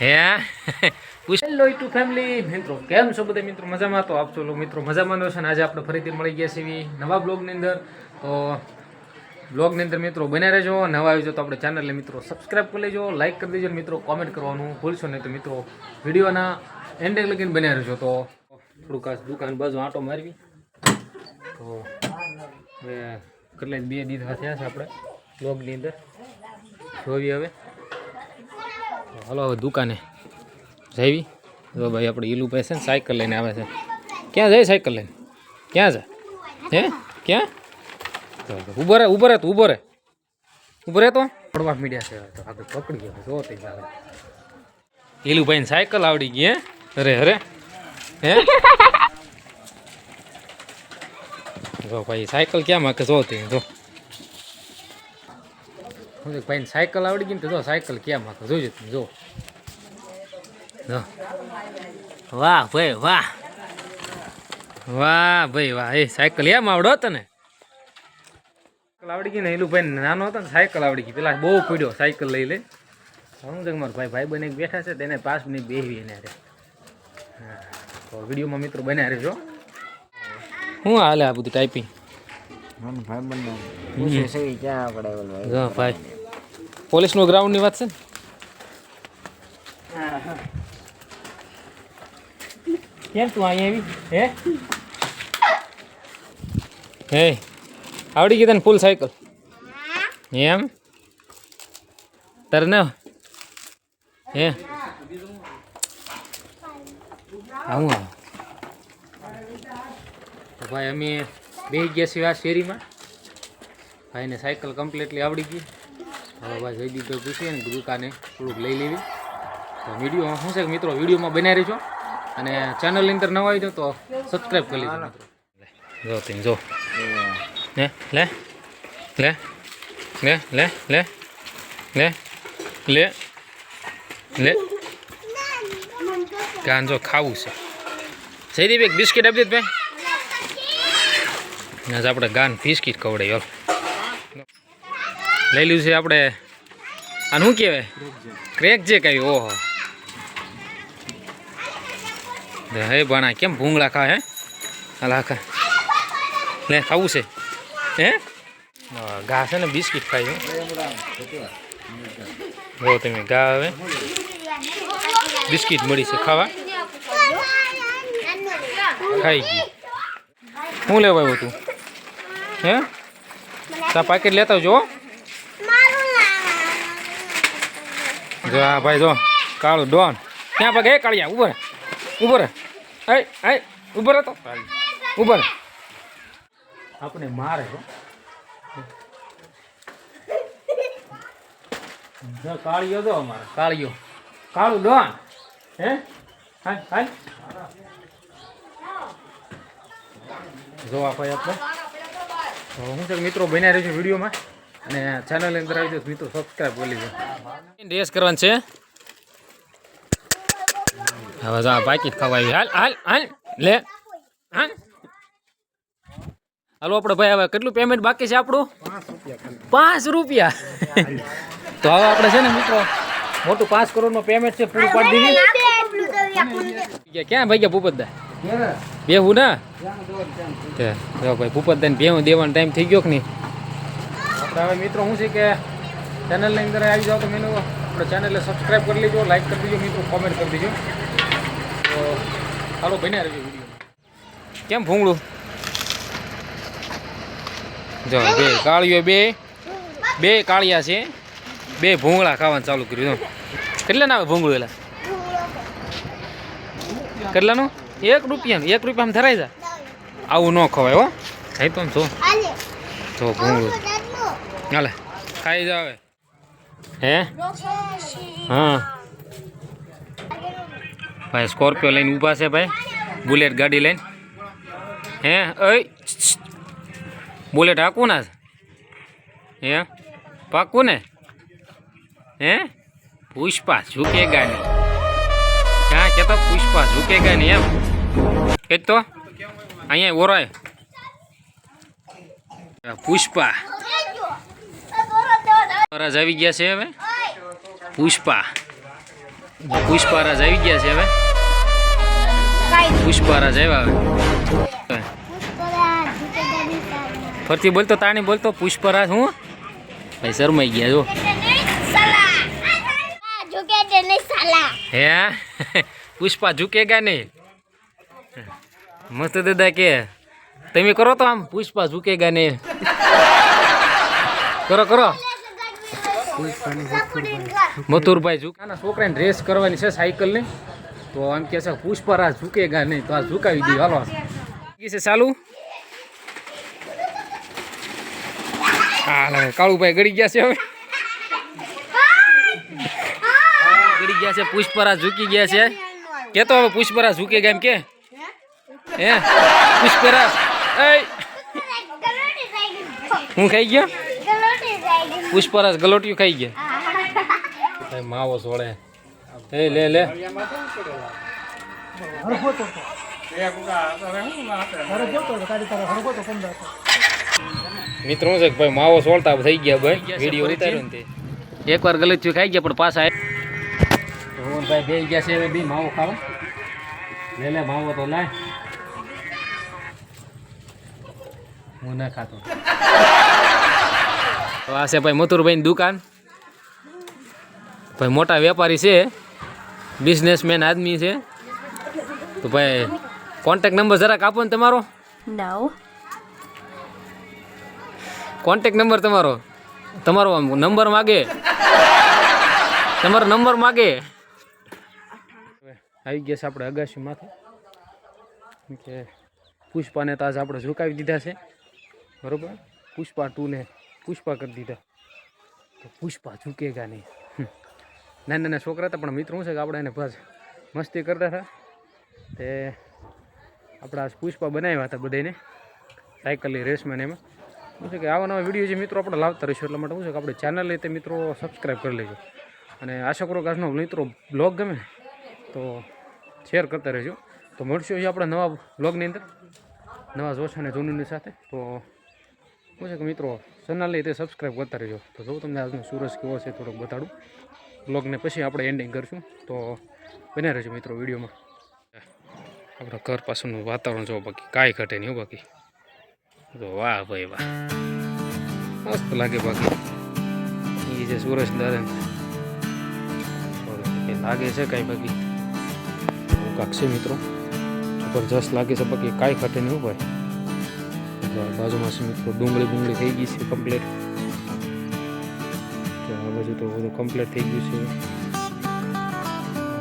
હે? Hello two family મિત્રો કેમ છો બધા? મિત્રો મજામાં? તો આપ છો મિત્રો મજામાં છો ને? આજે આપણે ફરીથી મળી ગયા છીએ નવા બ્લોગની અંદર. તો બ્લોગની અંદર મિત્રો બન્યા રહેજો. નવા આવી તો આપણે ચેનલને મિત્રો સબસ્ક્રાઈબ કરી લેજો. લાઈક કરી દેજો મિત્રો કોમેન્ટ કરવાનું ભૂલશો નહીં તો મિત્રો વિડીયોના એન્ડ લગીને બન્યા રહેજો. તો થોડુંક દુકાન બાજુ આંટો મારવી. તો હવે બે દીધા થયા છે આપણે બ્લોગની અંદર. જોવી હવે. હાલો હવે દુકાને જઈવી. જો ભાઈ આપણે ઈલુભાઈ છે ને સાયકલ લઈને આવે છે. ક્યાં જાય સાયકલ લઈને? ક્યાં છે હે? ક્યાં? ઊભો રહે ઊભો રહે તો ઊભો રહે. ઊભો રહે તો પડવા મીડિયા છે તો આગળ પકડી ગયો જો તે આગળ ઈલુભાઈને સાયકલ આવડી ગઈ હે? અરે અરે. હે? જો ભાઈ સાયકલ ક્યાં માકે જો તે જો. હું તો ભાઈને સાયકલ આવડી ગઈ ને તો જો સાયકલ કેમ હાકે જોજો તમે જો. વાહ ભાઈ વાહ. વાહ ભાઈ વાહ. એ સાયકલ એમ આવડો તને સાયકલ આવડી ગઈ ને એલું ભાઈ નાનો હતો ને સાયકલ આવડી ગઈ. પેલા બહુ પીડ્યો સાયકલ લઈ લે હું તો મારો ભાઈ ભાઈ બને બેઠા છે તેને પાસ મિનિટ બેહવી એને અરે તો વિડીયોમાં મિત્રો બન્યા રહેજો. શું હાલે આ બધું ટાઈપિંગ ભાઈ બંને ભાઈ. પોલીસનું ગ્રાઉન્ડની વાત છે ને? કેમ તું અહીંયા આવી? હે? હે આવડી ગઈ તને ફૂલ સાયકલ એમ? તારે ને? હે? આવું આવું તો ભાઈ અમે બે ગયા છીએ આ શેરીમાં. ભાઈને સાયકલ કમ્પ્લીટલી આવડી ગઈ. હવે ભાઈ જયદીપભાઈ પૂછીએ ને દુકાને થોડુંક લઈ લેવી. તો વીડિયો શું છે કે મિત્રો, વિડીયોમાં બનાવી રહેજો અને ચેનલની અંદર નવા આવી તો સબસ્ક્રાઈબ કરી લેજો જો તીન જો. લે લે લે લે લે લે લે લે લે. ગાન જો ખાવું છે. જયદીપ એક બિસ્કિટ આપી દે ભાઈ. આજ આપણે ગાન બિસ્કિટ ખવડાવી લઈ લીધું છે આપણે. આને શું કહેવાય? ક્રેક જે કહ્યું, ઓહો. હે ભણા, કેમ ભૂંગળા ખા, હે? હાલા ખા. લે, ખાવું છે. હે? ઘા છે ને, બિસ્કિટ ખાઈ જો તમે ઘા હવે. બિસ્કિટ મળી છે, ખાવા. ખાઈ ગઈ. શું લેવાયું તું હે? તા પાકેટ લેતા આવજો જો આ ભાઈ જો કાળું ડોન. ક્યાં પગે એ કાળિયા ઊભો ઉભર ઉભર આય ઊભો રહે તો. ઊભો રહે આપણે મારે જો કાળિયો તો અમારે. કાળિયો. કાળું ડોન. હે? હાય હાય જો આ ભાઈ આપણે. હું છે મિત્રો બન્યા રહેજો વિડીયોમાં. અને ચેનલ અંદર આવી મિત્રો સબસ્ક્રાઈબ કરી લેજો. રેસ કરવાનું છે. હવે જા બાકી ખવાય. હાલ હાલ હાલ, લે, હાલ. હાલો આપણે ભાઈ, હવે કેટલું પેમેન્ટ બાકી છે આપણું? પાંચ રૂપિયા. તો હવે આપણે છે ને મિત્રો, મોટું પાંચ કરોડનું પેમેન્ટ છે પૂરું પાડી દીધી. ક્યાં ભાઈ ગયા ભૂપતદા બેહું ના? ભાઈ ભૂપતદા ને ભેહું દેવાનો ટાઈમ થઈ ગયો કે નહીં? આપણે હવે મિત્રો શું છે કે ચેનલની અંદર આવી જાઓ તો મેનુ આપણે ચેનલને સબસ્ક્રાઈબ કરી લેજો લાઈક કરી દેજો મિત્રો કોમેન્ટ કરી દેજો. તો ચાલો બન્યા રહેજો વીડિયો કેમ ભૂંગળું? જો બે કાળીઓ બે બે કાળિયા છે. બે ભૂંગળા ખાવાનું ચાલુ કર્યું કેટલા ના આવે ભૂંગળું એલા? કેટલાનું? એક રૂપિયાનું એક રૂપિયામાં ધરાઈ જા. આવું ન ખવાય હો. ખાઈ તો જો. જો ભૂંગળું. હાલે. ખાઈ જાવે હે? હા. ભાઈ, સ્કોર્પિયો લઈને ઊભા છે ભાઈ. બુલેટ ગાડી લઈને. હે? ઓય બુલેટ હાકું ના હે? પાકું ને હે? પુષ્પા ઝૂકેગા નહીં. ક્યાં કહેતો પુષ્પા ઝૂકેગા નહીં એમ. કહેતો અહીંયા ઓરાય. પુષ્પા. વરસ આવી ગયા છે હવે? પુષ્પા. પુષ્પા રાજ આવી ગયા છે હવે? પુષ્પા રાજ આવ્યા હવે? ફરતી બોલતો, તાણી બોલતો પુષ્પરાજ હું? ભાઈ શરમાઈ ગયા, જો. હે? પુષ્પા ઝુકેગા નહીં. મસ્ત દાદા કે. તમે કરો તો આમ, પુષ્પા ઝુકેગા નહીં. કરો કરો. મથુરભાઈ ઝુકાના છોકરાને રેસ કરવાની છે સાયકલની તો આમ કે છે, પુષ્પરાજ ઝુકેગા નહીં, તો આ ઝુકાવી દઈએ હાલો. છે ચાલુ હા કાળુભાઈ ગળી ગયા છે હવે. ગળી ગયા છે પુષ્પરા ઝૂકી ગયા છે. કેતો હવે પુષ્પરા ઝૂકે ગયા એમ કે? હે? પુષ્પરા હું ખાઈ ગયો? પુષ્પરાજ ગલોટિયું ખાઈ ગયા. માવો સોળે. એ લે લે. મિત્રો શું છે કે ભાઈ માવો સોળતા થઈ ગયા ભાઈ. વીડિયો ઉતાર્યો ને તે. એકવાર ગલતિયું ખાઈ ગયા પણ પાછા ભાઈ બે ગયા છે હવે બી માવો ખાવા. લે લે માવો તો લાય. હું ના ખાતો. તો આ છે ભાઈ મથુરભાઈની દુકાન. ભાઈ મોટા વેપારી છે. બિઝનેસમેન આદમી છે. તો ભાઈ કોન્ટેક નંબર જરાક આપો ને તમારો. કોન્ટેક નંબર તમારો. તમારો નંબર માગે. તમારો નંબર માગે. આવી ગયા છે આપણે અગાશી માથે. કે પુષ્પાને તો આજ આપણે ઝુકાવી દીધા છે. બરોબર? પુષ્પા ટુને પુષ્પા કરી દીધા. તો પુષ્પા ઝૂકેગા નહીં. નાના નાના છોકરા હતા, પણ મિત્રો શું છે કે આપણે એને બસ મસ્તી કરતા હતા. તે આપણા પુષ્પા બનાવ્યા હતા બધાને સાયકલની રેસમાં એમાં. શું છે કે આવા નવા વીડિયો જે મિત્રો આપણે લાવતા રહીશું, એટલા માટે શું છે કે આપણે ચેનલ તે મિત્રો સબસ્ક્રાઈબ કરી લેજો. અને આશા કરો કે મિત્રો બ્લોગ ગમે તો શેર કરતા રહેજો. તો મળશું આપણે નવા બ્લોગની અંદર, નવા જોશ અને જૂનની સાથે. તો શું છે કે મિત્રો ચેનલને તે સબસ્ક્રાઈબ કરતા રહેજો. તો જો તમને આજનો સૂરજ કેવો છે થોડોક બતાડું. બ્લોગને પછી આપણે એન્ડિંગ કરશું. તો બને રહેજો મિત્રો વિડીયોમાં. આપણા ઘર પાસેનું વાતાવરણ જો બાકી. કાંઈ ઘટે નહીં બાકી. તો વાહ ભાઈ વાહ. મસ્ત લાગે બાકી. એ જે સુરેશ દાદા લાગે છે કાંઈ બાકી. કાંક છે મિત્રો. જબરજસ્ત લાગે છે બાકી. કાંઈ ઘટે નહીં ભાઈ. બાજુમાં છે મિત્રો ડુંગળી ડુંગળી થઈ ગઈ છે કમ્પ્લીટ તો આ બાજુ તો બધું કમ્પ્લીટ થઈ ગયું છે.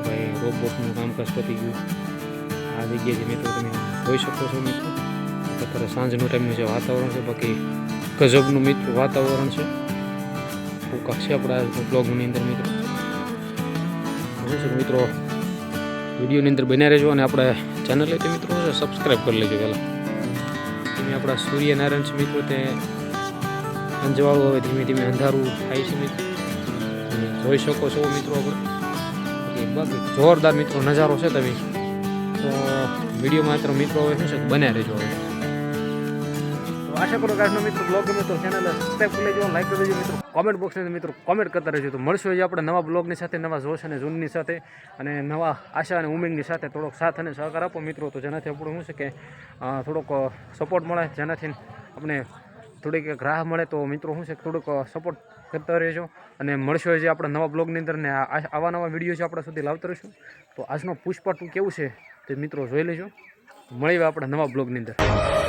ભાઈ રોબોટનું કામકાજ પતી ગયું. આ જગ્યાએ મિત્રો તમે જોઈ શકો છો મિત્રો. અત્યારે સાંજનો ટાઈમનું જે વાતાવરણ છે, બાકી ગજબનું મિત્ર વાતાવરણ છે. ખૂબ કાંક છે આપણા બ્લોગની અંદર મિત્રો. મિત્રો, વિડીયોની અંદર બન્યા રહેજો અને આપણે ચેનલ તે મિત્રો સબસ્ક્રાઈબ કરી લેજો પહેલાં. તમે આપણા સૂર્યનારાયણ છે મિત્રો, તે અંજવાળું હવે ધીમે ધીમે અંધારું થાય છે મિત્રો. તમે જોઈ શકો છો મિત્રો આપણે જોરદાર મિત્રો નજારો છે તમે. તો વિડીયોમાં માત્ર મિત્રો હવે શું છે બન્યા રહેજો હવે. આશા કરો કે આજનો મિત્રો બ્લોગ ગમે તો ચેનલ સબસ્ક્રાઈબ કરી લેજો લાઈક કરી દેજો મિત્રો. કોમેન્ટ બોક્સની મિત્રો કોમેન્ટ કરતા રહેજો. તો મળશું હજી આપણે નવા બ્લોગની સાથે, નવા જોશ અને જૂનની સાથે અને નવા આશા અને ઉમેદની સાથે. થોડોક સાથ અને સહકાર આપો મિત્રો. તો જેનાથી આપણું શું છે કે થોડોક સપોર્ટ મળે, જેનાથી આપણે થોડીક રાહ મળે, તો મિત્રો શું છે થોડુંક સપોર્ટ કરતા રહેજો. અને મળશો જે આપણે નવા બ્લોગની અંદર ને આવા નવા વીડિયો છે આપણા સુધી લાવતા રહીશું. તો આજનો પુષ્પા કેવું છે તે મિત્રો જોઈ લેજો. મળીએ આપણે નવા બ્લોગની અંદર.